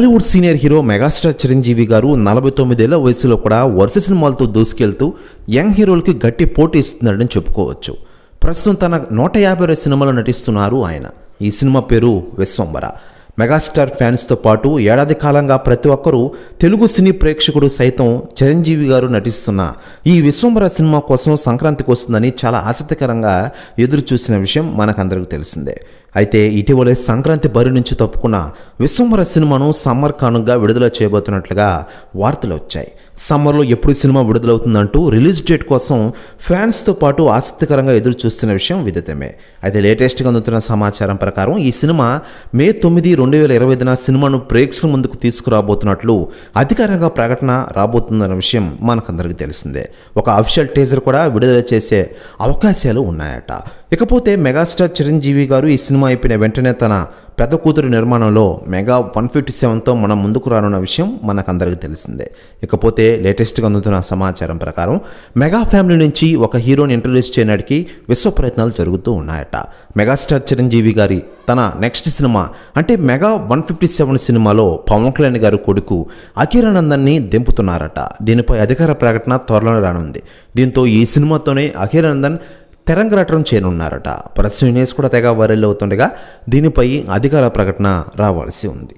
Tollywood senior hero megastar Chiranjeevi garu నలభై తొమ్మిదేళ్ళ వయసులో కూడా వరుస సినిమాలతో దూసుకెళ్తూ యంగ్ హీరోలకి గట్టి పోటీ ఇస్తున్నాడని చెప్పుకోవచ్చు. ప్రస్తుతం తన నూట యాభై సినిమాలో నటిస్తున్నారు ఆయన. ఈ సినిమా పేరు విశ్వంబర. మెగాస్టార్ ఫ్యాన్స్తో పాటు ఏడాది కాలంగా ప్రతి ఒక్కరూ తెలుగు సినీ ప్రేక్షకుడు సైతం చిరంజీవి గారు నటిస్తున్న ఈ విశ్వంబర సినిమా కోసం సంక్రాంతికి వస్తుందని చాలా ఆసక్తికరంగా ఎదురు చూసిన విషయం మనకందరికీ తెలిసిందే. అయితే ఇటీవలే సంక్రాంతి బరి నుంచి తప్పుకున్న విశ్వంబర సినిమాను సమ్మర్ కానుగా విడుదల చేయబోతున్నట్లుగా వార్తలు వచ్చాయి. సమ్మర్లో ఎప్పుడు సినిమా విడుదలవుతుందంటూ రిలీజ్ డేట్ కోసం ఫ్యాన్స్తో పాటు ఆసక్తికరంగా ఎదురు చూస్తున్న విషయం విదితమే. అయితే లేటెస్ట్గా అందుతున్న సమాచారం ప్రకారం ఈ సినిమా మే తొమ్మిది రెండు వేల ఇరవై ఐదున సినిమాను ప్రేక్షకుల ముందుకు తీసుకురాబోతున్నట్లు అధికారంగా ప్రకటన రాబోతుందన్న విషయం మనకందరికీ తెలిసిందే. ఒక అఫిషియల్ టీజర్ కూడా విడుదల చేసే అవకాశాలు ఉన్నాయట. ఇకపోతే మెగాస్టార్ చిరంజీవి గారు ఈ సినిమా అయిపోయిన వెంటనే తన పెద్ద కూతురు నిర్మాణంలో మెగా వన్ ఫిఫ్టీ సెవెన్తో మనం ముందుకు రానున్న విషయం మనకందరికీ తెలిసిందే. ఇకపోతే లేటెస్ట్గా అందుతున్న సమాచారం ప్రకారం మెగా ఫ్యామిలీ నుంచి ఒక హీరోని ఇంట్రడ్యూస్ చేయడానికి విశ్వ ప్రయత్నాలు జరుగుతూ ఉన్నాయట. మెగాస్టార్ చిరంజీవి గారి తన నెక్స్ట్ సినిమా అంటే మెగా వన్ ఫిఫ్టీ సెవెన్ సినిమాలో పవన్ కళ్యాణ్ గారి కొడుకు అఖిరానందన్ని దింపుతున్నారట. దీనిపై అధికార ప్రకటన త్వరలోనే రానుంది. దీంతో ఈ సినిమాతోనే అఖిరానందన్ తెరంగరటం చేయనున్నారట ప్రస్తుతం న్యూస్ కూడా తెగ వైరల్ అవుతుండగా దీనిపై అధికార ప్రకటన రావాల్సి ఉంది.